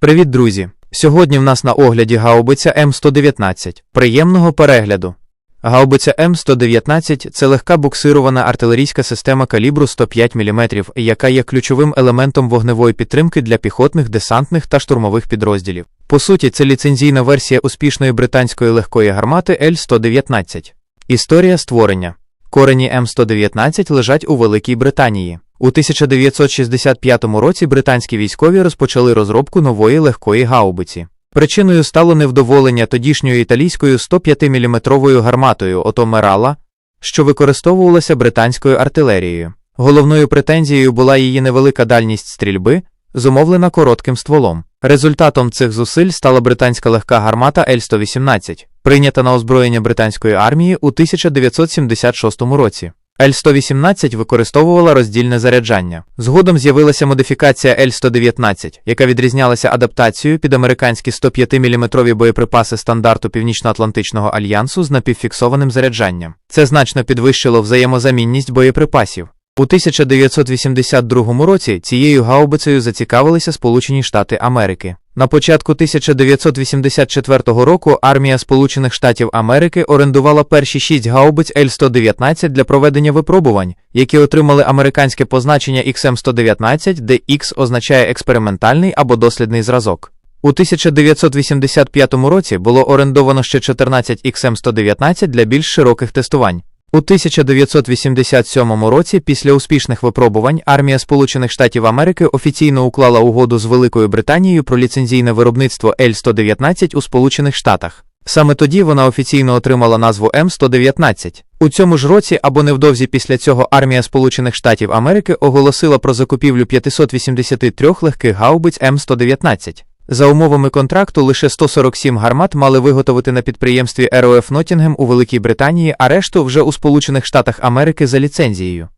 Привіт, друзі! Сьогодні в нас на огляді гаубиця М119. Приємного перегляду. Гаубиця М119 це легка буксирована артилерійська система калібру 105 мм, яка є ключовим елементом вогневої підтримки для піхотних, десантних та штурмових підрозділів. По суті, це ліцензійна версія успішної британської легкої гармати Л-119. Історія створення. Корені М119 лежать у Великій Британії. У 1965 році британські військові розпочали розробку нової легкої гаубиці. Причиною стало невдоволення тодішньою італійською 105-мм гарматою Ото Мерала, що використовувалася британською артилерією. Головною претензією була її невелика дальність стрільби, зумовлена коротким стволом. Результатом цих зусиль стала британська легка гармата Л-118, прийнята на озброєння британської армії у 1976 році. Л-118 використовувала роздільне заряджання. Згодом з'явилася модифікація Л-119, яка відрізнялася адаптацією під американські 105-мм боєприпаси стандарту Північно-Атлантичного альянсу з напівфіксованим заряджанням. Це значно підвищило взаємозамінність боєприпасів. У 1982 році цією гаубицею зацікавилися Сполучені Штати Америки. На початку 1984 року армія Сполучених Штатів Америки орендувала перші шість гаубиць Л-119 для проведення випробувань, які отримали американське позначення XM-119, де X означає експериментальний або дослідний зразок. У 1985 році було орендовано ще 14 XM-119 для більш широких тестувань. У 1987 році, після успішних випробувань, армія Сполучених Штатів Америки офіційно уклала угоду з Великою Британією про ліцензійне виробництво Л-119 у Сполучених Штатах. Саме тоді вона офіційно отримала назву М119. У цьому ж році або невдовзі після цього армія Сполучених Штатів Америки оголосила про закупівлю 583 легких гаубиць М119. За умовами контракту лише 147 гармат мали виготовити на підприємстві РОФ Ноттінгем у Великій Британії, а решту вже у Сполучених Штатах Америки за ліцензією.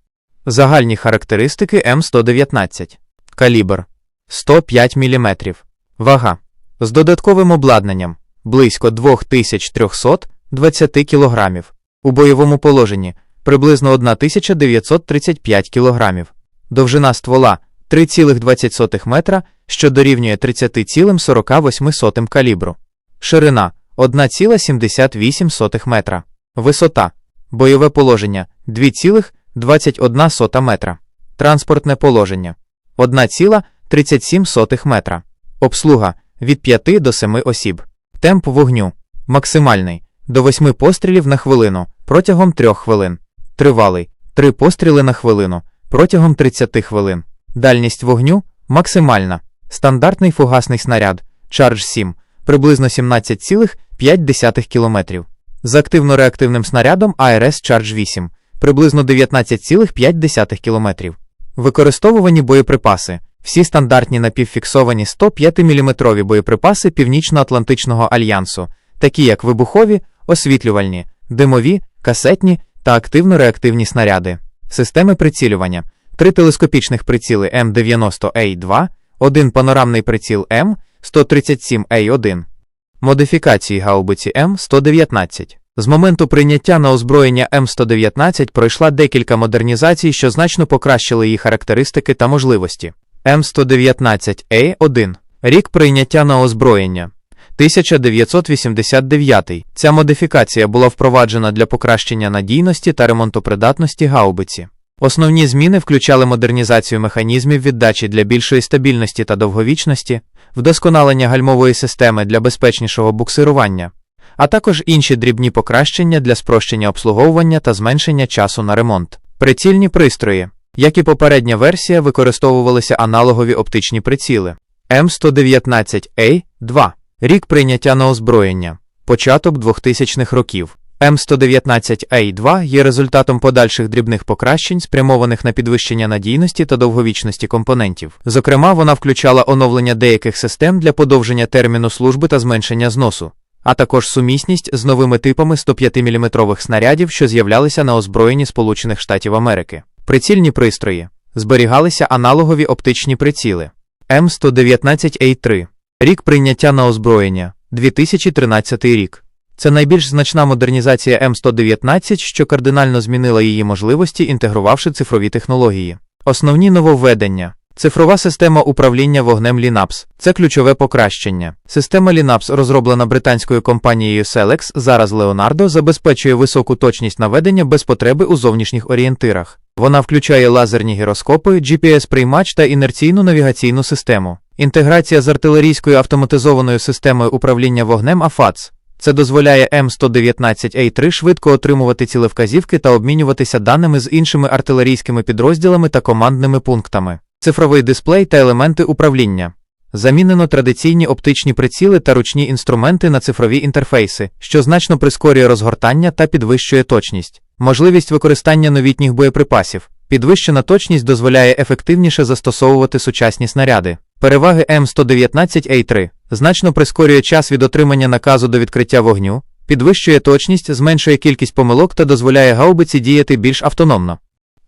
Загальні характеристики М119. Калібр 105 мм. Вага. З додатковим обладнанням близько 2320 кг. У бойовому положенні приблизно 1935 кг. Довжина ствола 3,20 метра, що дорівнює 30,48 калібру. Ширина 1,78 метра. Висота. Бойове положення 2,21 метра. Транспортне положення 1,37 метра. Обслуга від 5 до 7 осіб. Темп вогню максимальний до 8 пострілів на хвилину протягом 3 хвилин. Тривалий 3 постріли на хвилину протягом 30 хвилин. Дальність вогню максимальна. Стандартний фугасний снаряд Charge 7 приблизно 17,5 км. З активно-реактивним снарядом ARS Charge 8 приблизно 19,5 км. Використовувані боєприпаси. Всі стандартні напівфіксовані 105-мм боєприпаси Північно-Атлантичного альянсу, такі як вибухові, освітлювальні, димові, касетні та активно-реактивні снаряди, системи прицілювання, три телескопічних приціли М90А2, один панорамний приціл М137А1. Модифікації гаубиці М119. З моменту прийняття на озброєння М119 пройшла декілька модернізацій, що значно покращили її характеристики та можливості. М119А1. Рік прийняття на озброєння. 1989. Ця модифікація була впроваджена для покращення надійності та ремонтопридатності гаубиці. Основні зміни включали модернізацію механізмів віддачі для більшої стабільності та довговічності, вдосконалення гальмової системи для безпечнішого буксирування, а також інші дрібні покращення для спрощення обслуговування та зменшення часу на ремонт. Прицільні пристрої, як і попередня версія, використовувалися аналогові оптичні приціли М119А2, рік прийняття на озброєння, початок 2000-х років. М119А2 є результатом подальших дрібних покращень, спрямованих на підвищення надійності та довговічності компонентів. Зокрема, вона включала оновлення деяких систем для подовження терміну служби та зменшення зносу, а також сумісність з новими типами 105-мм снарядів, що з'являлися на озброєнні Сполучених Штатів Америки. Прицільні пристрої зберігалися аналогові оптичні приціли М119А3. Рік прийняття на озброєння 2013 рік. Це найбільш значна модернізація М119, що кардинально змінила її можливості, інтегрувавши цифрові технології. Основні нововведення Цифрова система управління вогнем Linux – це ключове покращення. Система Linux, розроблена британською компанією Selex, зараз Leonardo, забезпечує високу точність наведення без потреби у зовнішніх орієнтирах. Вона включає лазерні гіроскопи, GPS-приймач та інерційну навігаційну систему. Інтеграція з артилерійською автоматизованою системою управління вогнем AFATS. Це дозволяє М119А3 швидко отримувати цілевказівки та обмінюватися даними з іншими артилерійськими підрозділами та командними пунктами. Цифровий дисплей та елементи управління. Замінено традиційні оптичні приціли та ручні інструменти на цифрові інтерфейси, що значно прискорює розгортання та підвищує точність. Можливість використання новітніх боєприпасів. Підвищена точність дозволяє ефективніше застосовувати сучасні снаряди. Переваги М119А3 значно прискорює час від отримання наказу до відкриття вогню, підвищує точність, зменшує кількість помилок та дозволяє гаубиці діяти більш автономно.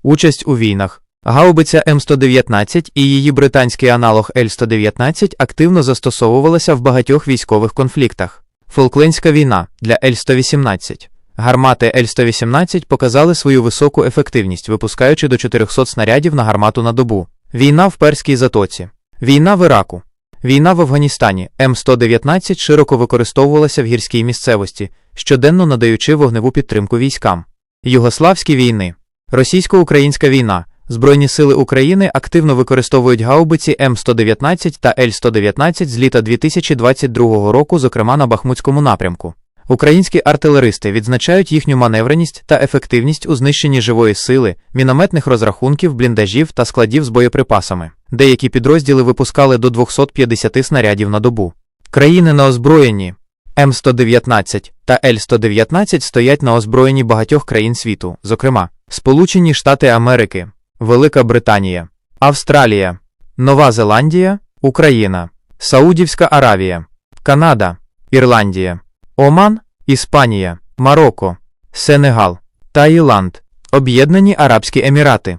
Участь у війнах. Гаубиця М119 і її британський аналог Л-119 активно застосовувалася в багатьох військових конфліктах. Фолклендська війна для Л-118. Гармати Л-118 показали свою високу ефективність, випускаючи до 400 снарядів на гармату на добу. Війна в Перській затоці. Війна в Іраку. Війна в Афганістані М119 широко використовувалася в гірській місцевості, щоденно надаючи вогневу підтримку військам. Югославські війни. Російсько-українська війна. Збройні сили України активно використовують гаубиці М119 та Л-119 з літа 2022 року, зокрема на Бахмутському напрямку. Українські артилеристи відзначають їхню маневреність та ефективність у знищенні живої сили, мінометних розрахунків, бліндажів та складів з боєприпасами. Деякі підрозділи випускали до 250 снарядів на добу. Країни на озброєнні М119 та Л-119 стоять на озброєнні багатьох країн світу, зокрема Сполучені Штати Америки, Велика Британія, Австралія, Нова Зеландія, Україна, Саудівська Аравія, Канада, Ірландія, Оман, Іспанія, Марокко, Сенегал, Таїланд, Об'єднані Арабські Емірати.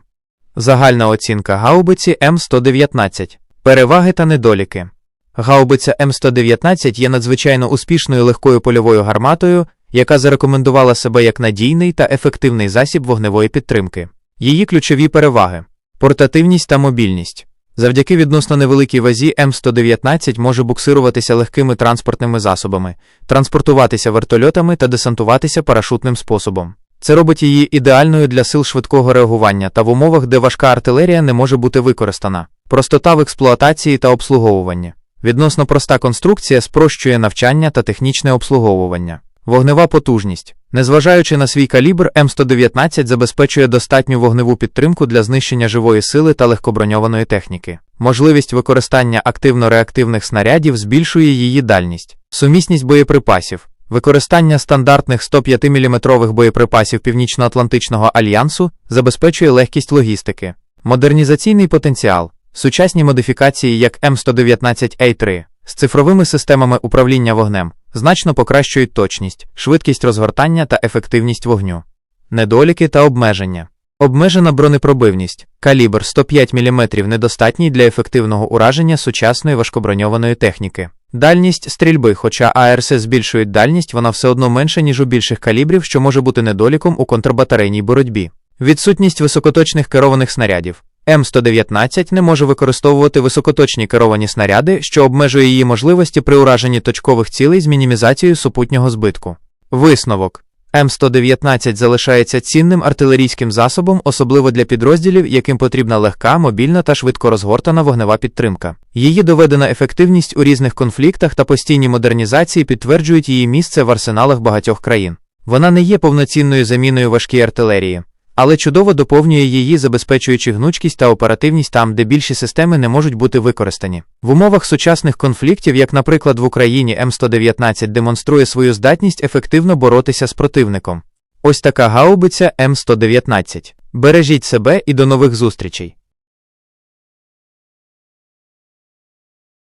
Загальна оцінка гаубиці М119. Переваги та недоліки. Гаубиця М119 є надзвичайно успішною легкою польовою гарматою, яка зарекомендувала себе як надійний та ефективний засіб вогневої підтримки. Її ключові переваги: портативність та мобільність. Завдяки відносно невеликій вазі М119 може буксируватися легкими транспортними засобами, транспортуватися вертольотами та десантуватися парашутним способом. Це робить її ідеальною для сил швидкого реагування та в умовах, де важка артилерія не може бути використана. Простота в експлуатації та обслуговуванні. Відносно проста конструкція спрощує навчання та технічне обслуговування. Вогнева потужність. Незважаючи на свій калібр, М119 забезпечує достатню вогневу підтримку для знищення живої сили та легкоброньованої техніки. Можливість використання активно-реактивних снарядів збільшує її дальність, сумісність боєприпасів. Використання стандартних 105 мм боєприпасів Північно-Атлантичного альянсу забезпечує легкість логістики, модернізаційний потенціал, сучасні модифікації як М119А3 з цифровими системами управління вогнем значно покращують точність, швидкість розгортання та ефективність вогню, недоліки та обмеження. Обмежена бронепробивність, калібр 105 мм недостатній для ефективного ураження сучасної важкоброньованої техніки. Дальність стрільби, хоча АРС збільшують дальність, вона все одно менша, ніж у більших калібрів, що може бути недоліком у контрбатарейній боротьбі. Відсутність високоточних керованих снарядів. М119 не може використовувати високоточні керовані снаряди, що обмежує її можливості при ураженні точкових цілей з мінімізацією супутнього збитку. Висновок М119 залишається цінним артилерійським засобом, особливо для підрозділів, яким потрібна легка, мобільна та швидко розгортана вогнева підтримка. Її доведена ефективність у різних конфліктах та постійні модернізації підтверджують її місце в арсеналах багатьох країн. Вона не є повноцінною заміною важкій артилерії але чудово доповнює її, забезпечуючи гнучкість та оперативність там, де більші системи не можуть бути використані. В умовах сучасних конфліктів, як, наприклад, в Україні М119 демонструє свою здатність ефективно боротися з противником. Ось така гаубиця М119. Бережіть себе і до нових зустрічей!